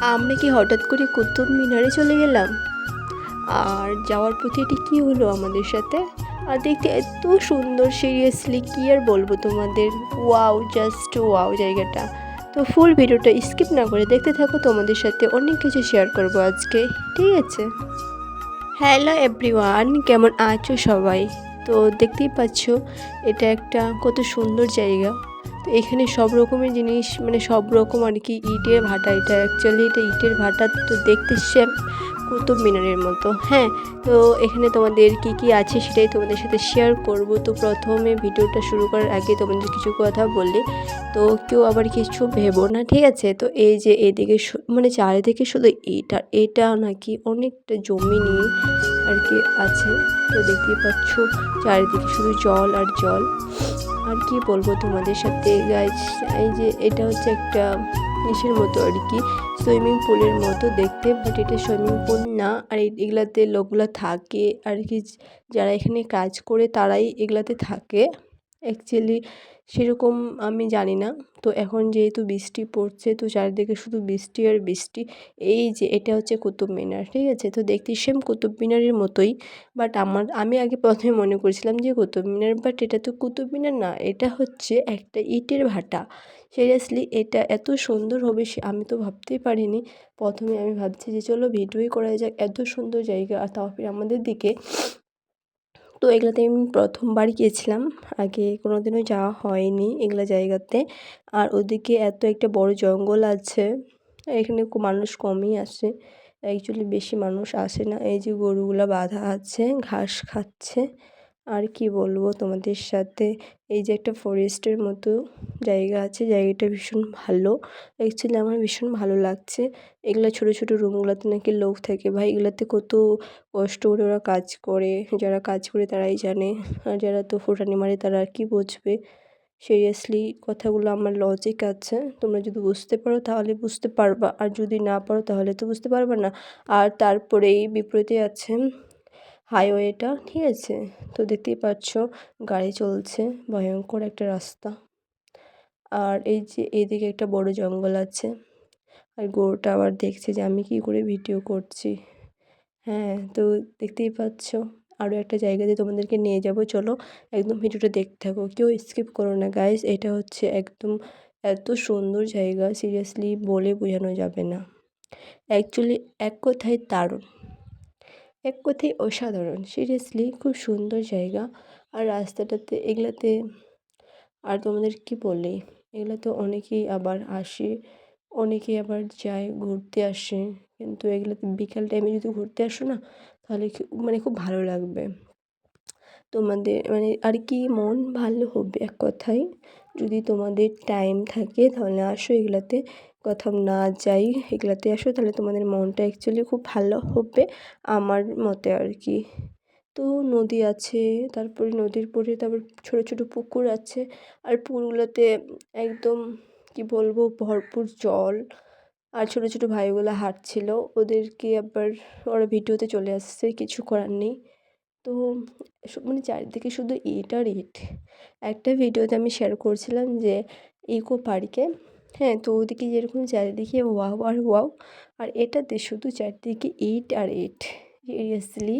আমরা কি হঠাৎ করে কুতুব মিনারে চলে গেলাম? আর যাওয়ার পথে এটি কী হলো আমাদের সাথে? আর দেখতে এত সুন্দর সিরিয়াসলি কী আর বলব তোমাদের? ওয়াও জাস্ট ওয়াও জায়গাটা। তো ফুল ভিডিওটা স্কিপ না করে দেখতে থাকো, তোমাদের সাথে অনেক কিছু শেয়ার করব আজকে, ঠিক আছে? হ্যালো এভরিওয়ান কেমন আছো সবাই? তো দেখতেই পাচ্ছ, এটা একটা কত সুন্দর জায়গা। তো এখানে সব রকমের জিনিস মানে সব রকম আর কি ইটের ভাটা, এটা অ্যাকচুয়ালি এটা ইটের ভাটা তো দেখতে সেম কুতুব মিনারের মতো। হ্যাঁ তো এখানে তোমাদের কি কি আছে সেটাই তোমাদের সাথে শেয়ার করব। তো প্রথমে ভিডিওটা শুরু করার আগে তোমাদের কিছু কথা বললে তো কেউ আবার কিছু ভেবো না, ঠিক আছে? তো এই যে এদিকে মানে চারিদিকে শুধু এটা এটা নাকি অনেকটা জমি নিয়ে আর কি আছে। তো দেখতেই পাচ্ছ, চারিদিকে শুধু জল আর জল। আর কি বলব তোমাদের সাথে গাছ এই যে এটা হচ্ছে একটা ইসের মতো আর কি সুইমিং পুলের মতো দেখতে বাট এটা সুইমিং পুল না। আর এগুলাতে লোকগুলো থাকে। আর কি যারা এখানে কাজ করে, তারাই এগুলাতে থাকে। অ্যাকচুয়ালি সেরকম আমি জানি না। তো এখন যেহেতু বৃষ্টি পড়ছে, তো চারিদিকে শুধু বৃষ্টি আর বৃষ্টি। এই যে এটা হচ্ছে কুতুব মিনার, ঠিক আছে? তো দেখতে সেম কুতুব মিনারের মতোই বাট আমার, আমি আগে প্রথমে মনে করেছিলাম যে কুতুব মিনার বাট এটা তো কুতুব মিনার না, এটা হচ্ছে একটা ইটের ভাটা। সিরিয়াসলি এটা এত সুন্দর হবে সে, আমি তো ভাবতেই পারিনি। প্রথমে আমি ভাবছি যে চলো ভিডিওই করা যাক, এত সুন্দর জায়গা, আর তাও আমাদের দিকে। তো এগুলোতে আমি প্রথমবার গিয়েছিলাম। আগে কোনো দিনও যাওয়া হয়নি এগুলো জায়গাতে। আর ওদিকে এত একটা বড় জঙ্গল আছে, এখানে মানুষ কমই আসে। অ্যাকচুয়ালি বেশি মানুষ আসে না। এই যে গরুগুলো বাঁধা আছে, ঘাস খাচ্ছে। আর কি বলব তোমাদের সাথে? এই যে একটা ফরেস্টের মতো জায়গা আছে, জায়গাটা ভীষণ ভালো। অ্যাকচুয়ালি আমার ভীষণ ভালো লাগছে। এগুলো ছোটো ছোটো রুমগুলোতে নাকি লোক থাকে। ভাই, এগুলোতে কত কষ্ট করে ওরা কাজ করে। যারা কাজ করে তারাই জানে। আর যারা তো ফোটানি মারে তারা আর কি বুঝবে? সিরিয়াসলি কথাগুলো আমার লজিক আছে। তোমরা যদি বুঝতে পারো তাহলে বুঝতে পারবা। আর যদি না পারো তাহলে তো বুঝতে পারবে না। আর তারপরেই বিপরীতে আছে হাইওয়েটা, ঠিক আছে? তো দেখতেই পাচ্ছ গাড়ি চলছে, ভয়ঙ্কর একটা রাস্তা। আর এই যে এইদিকে একটা বড় জঙ্গল আছে। আর গরুটা আবার দেখছে যে আমি কি করে ভিডিও করছি। হ্যাঁ তো দেখতেই পাচ্ছ আরও একটা জায়গাতে তোমাদেরকে নিয়ে যাব। চলো একদম ভিডিওটা দেখতে থাকো। কেউ স্কিপ করো না গাইজ এটা হচ্ছে একদম এত সুন্দর জায়গা। সিরিয়াসলি বলে বোঝানো যাবে না। অ্যাকচুয়ালি এক কথায় দারুণ। এক কথায় অসাধারণ। সিরিয়াসলি খুব সুন্দর জায়গা। আর রাস্তাটাতে, এগুলাতে আর তোমাদের কি বলি? এগুলোতে অনেকেই আবার আসে, অনেকেই আবার যায় ঘুরতে আসে। কিন্তু এগুলোতে বিকাল টাইমে যদি ঘুরতে আসো না, তাহলে মানে খুব ভালো লাগবে। তোমাদের মানে আর কি মন ভালো হবে, এক কথায়? যদি তোমাদের টাইম থাকে, তাহলে আসো এগুলাতে কোথাও না যাই, এগুলাতে আসো, তাহলে তোমাদের মনটা অ্যাকচুয়ালি খুব ভালো হবে আমার মতে আর কি। তো নদী আছে, তারপরে নদীর পরে তারপর ছোটো ছোটো পুকুর আছে, আর পুকুরগুলোতে একদম কি বলব, ভরপুর জল। আর ছোটো ছোটো ভাইগুলো হাঁটছিল, ওদেরকে আবার ওরা ভিডিওতে চলে আসছে, কিছু করার নেই। তো মানে চারিদিকে শুধু ইট আর ইট একটা ভিডিওতে আমি শেয়ার করছিলাম যে ইকো পার্কে হ্যাঁ তো ওদিকে যেরকম চারিদিকে ওয়াও আর ওয়াও আর এটাতে শুধু চারিদিকে ইট আর ইট সিরিয়াসলি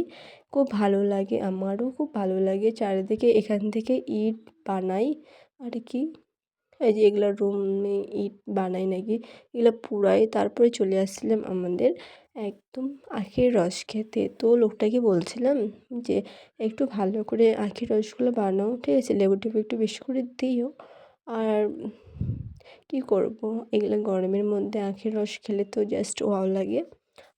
খুব ভালো লাগে, আমারও খুব ভালো লাগে। চারিদিকে এখান থেকে ইট বানাই, আর কি? এই যে এগুলো রুমে ইট বানাই নাকি? এগুলো পুরাই তারপরে চলে আসছিলাম আমাদের একদম আখের রস খেতে। তো লোকটাকে বলছিলাম যে, একটু ভালো করে আখের রসগুলো বানাও, ঠিক আছে? লেবু টেবু একটু বেশি করে দিও। আর কী করব? এগুলো গরমের মধ্যে আখের রস খেলে তো জাস্ট ওয়াও লাগে।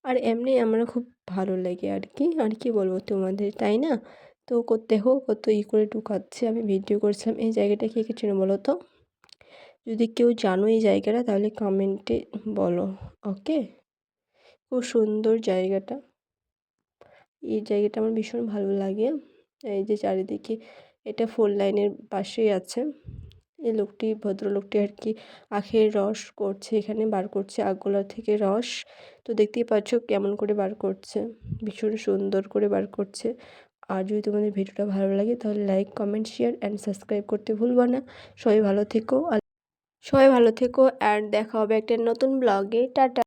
আর এমনি আমার খুব ভালো লাগে আর কি। আর কি বলব তোমাদের, তাই না? তো করতে হোক, কত ই করে ঢুকাচ্ছে আমি ভিডিও করছিলাম, এই জায়গাটা কে কে চেনো বলো তো? যদি কেউ জানো এই জায়গাটা, তাহলে কমেন্টে বলো ওকে খুব সুন্দর জায়গাটা। এই জায়গাটা আমার ভীষণ ভালো লাগে। এই যে চারিদিকে এটা ফোর লাইনের পাশেই আছে। এই লোকটি ভদ্রলোকটি আর কি আখের রস করছে, এখানে বার করছে আগোলা থেকে রস। তো দেখতেই পাচ্ছ কেমন করে বার করছে, ভীষণ সুন্দর করে বার করছে। আর যদি তোমাদের ভিডিওটা ভালো লাগে তাহলে like, comment, share and subscribe করতে ভুলবো না। সবাই ভালো থেকো। আর সবাই ভালো থেকো অ্যান্ড দেখা হবে একটা নতুন ব্লগে। টাটা।